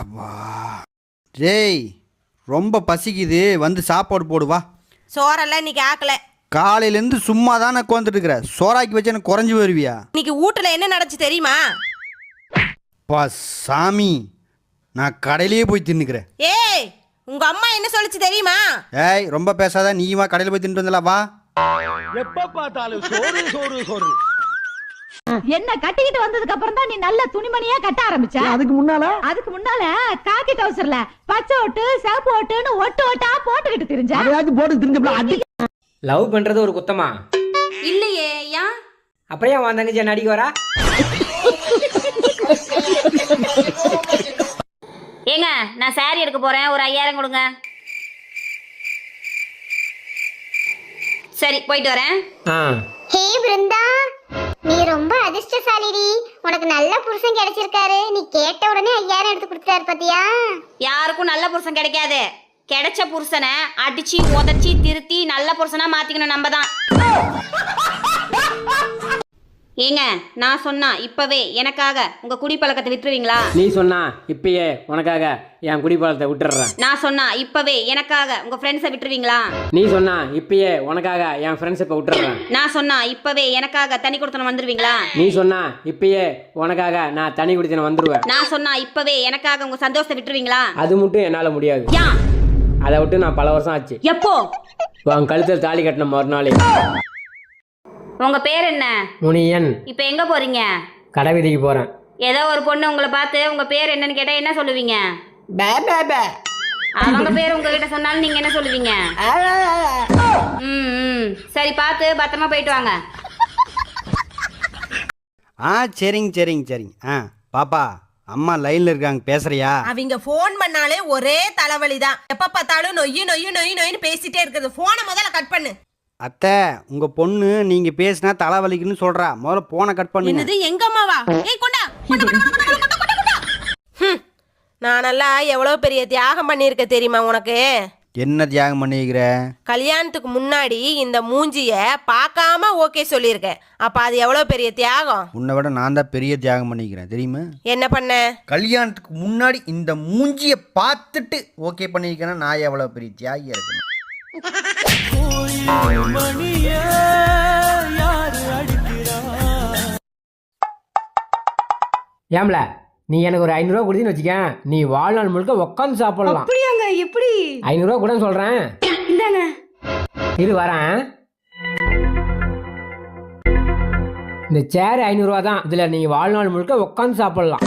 அப்பா. டேய் ரொம்ப பசிக்குது. வந்து சாப்பாடு போடு வா. சோறெல்லாம் இன்னைக்கு ஆக்கல. காலையிலேருந்து சும்மா தானே உட்காந்துட்டு இருக்கிற சோறாக்கி வச்சு எனக்கு குறைஞ்சி வருவியா இன்னைக்கு வீட்டுல என்ன நடந்துச்சு தெரியுமா? பா சாமி. நான் கடையிலேயே போய் தின்னுக்கிறேன். ஏய் உங்க அம்மா என்ன சொல்லுச்சு தெரியுமா? ஏய் ரொம்ப பேசாத. நீயுமா கடையில் போய் தின்னுட்டு வந்தல வா. எப்ப பார்த்தாலும் சோறு சோறு சோறு என்ன கட்டிக்கிட்டு வந்ததுக்கு அப்புறம் தான் நீ நல்ல துணிமணியா கட்ட ஆரம்பிச்ச? அதுக்கு முன்னால? அதுக்கு முன்னால காக்கி டவுசர்ல பச்சை ஓட்டு சிவப்பு ஓட்டுன்னு ஒட்டு ஒட்டா போட்டுக்கிட்டு தெரிஞ்ச. அதையாச்சும் போட்டு திரிஞ்சப்பல அடி. லவ் பண்றது ஒரு குத்தமா? இல்லையே ஏன்? அப்புறம் ஏன் தங்கச்சி என்ன அடிக்க வரா? ஏங்க நான் saree எடுக்க போறேன். ஒரு ஐயாயிரம் கொடுங்க. சரி போயிட்டு வரேன். ஹே பிருந்தா. நீ ரொம்ப அதிர்ஷ்டசாலிடி. உனக்கு நல்ல புருஷன் கிடைச்சிருக்காரு. நீ கேட்ட உடனே ஐயாயிரம் எடுத்து கொடுத்துட்டாரு பாத்தியா? யாருக்கும் நல்ல புருஷன் கிடைக்காது. கிடைச்ச புருஷனை அடிச்சு உதச்சி திருத்தி நல்ல புருஷனா மாத்திக்கணும் நம்ம தான். ஏங்க நான் சொன்னா இப்பவே எனக்காக உங்க குடிப்பழக்கத்தை விட்டுருவீங்களா? நீ சொன்னா இப்பயே உனக்காக என் குடிப்பழத்தை விட்டுடுறேன். நான் சொன்னா இப்பவே எனக்காக உங்க ஃப்ரெண்ட்ஸை விட்டுருவீங்களா? நீ சொன்னா இப்பயே உனக்காக என் ஃப்ரெண்ட்ஸ் இப்போ விட்டுடுறேன். நான் சொன்னா இப்பவே எனக்காக தனி கொடுத்தனம் வந்துருவீங்களா? நீ சொன்னா இப்பயே உனக்காக நான் தனி குடித்தன வந்துடுவேன் நான் சொன்னா இப்பவே எனக்காக உங்க சந்தோஷத்தை விட்டுருவீங்களா? அது மட்டும் என்னால் முடியாது. அதை விட்டு நான் பல வருஷம் ஆச்சு. எப்போ? உன் கழுத்தில் தாலி கட்டின மறுநாளே. உங்க பேர் என்ன? முனியன். இப்போ எங்க போறீங்க? கடை வீதிக்கு போகிறேன் ஏதோ ஒரு பொண்ணு உங்களை பார்த்து உங்க பேர் என்னன்னு கேட்டா என்ன சொல்லுவீங்க? அவங்க பேர் உங்ககிட்ட சொன்னாலும் நீங்க என்ன சொல்லுவீங்க? ம் ம். சரி பார்த்து பத்திரமா போயிட்டு வாங்க. ஆ சரிங்க சரிங்க சரிங்க. ஆ பாப்பா அம்மா லைனில் இருக்காங்க பேசுறியா? அவங்க ஃபோன் பண்ணாலே ஒரே தலைவலி தான் எப்ப பார்த்தாலும் நொய்யு நொய்யு நொய்யு நொய்னு பேசிட்டே இருக்குது. போனை முதல்ல கட் பண்ணு. அத்தை உங்கள் பொண்ணு நீங்கள் பேசினா தலைவலிக்குன்னு சொல்கிறா முதல்ல போனை கட் பண்ணுங்க. என்னது எங்க அம்மாவா? ஏய் கொண்டா கொண்டா, கொண்டா, கொண்டா, கொண்டா, கொண்டா, கொண்டா, கொண்டா. ஹம், நானெல்லாம் எவ்வளவு பெரிய தியாகம் பண்ணியிருக்க தெரியுமா உனக்கு? என்ன தியாகம் பண்ணிக்கிற கல்யாணத்துக்கு முன்னாடி இந்த மூஞ்சிய பார்க்காம ஓகே சொல்லியிருக்கேன் அப்ப அது எவ்வளவு பெரிய தியாகம்? உன்னை விட நான் தான் பெரிய தியாகம் பண்ணிக்கிறேன் தெரியுமா? என்ன பண்ண? கல்யாணத்துக்கு முன்னாடி இந்த மூஞ்சியை பார்த்துட்டு ஓகே பண்ணியிருக்கேன்னா நான் எவ்வளோ பெரிய தியாகியாக இருக்கணும்? ஏம்ல நீ எனக்கு ஒரு ஐநூறுரூவா கொடுத்தீன்னு வச்சுக்க நீ வாழ்நாள் முழுக்க உட்காந்து சாப்பிடலாம். அப்படியாங்க எப்படி? ஐநூறுரூவா கூட சொல்கிறேன் இந்தாங்க. இரு வரேன். இந்த சேர் ஐநூறுரூவா தான் இதில் நீ வாழ்நாள் முழுக்க உட்காந்து சாப்பிடலாம்.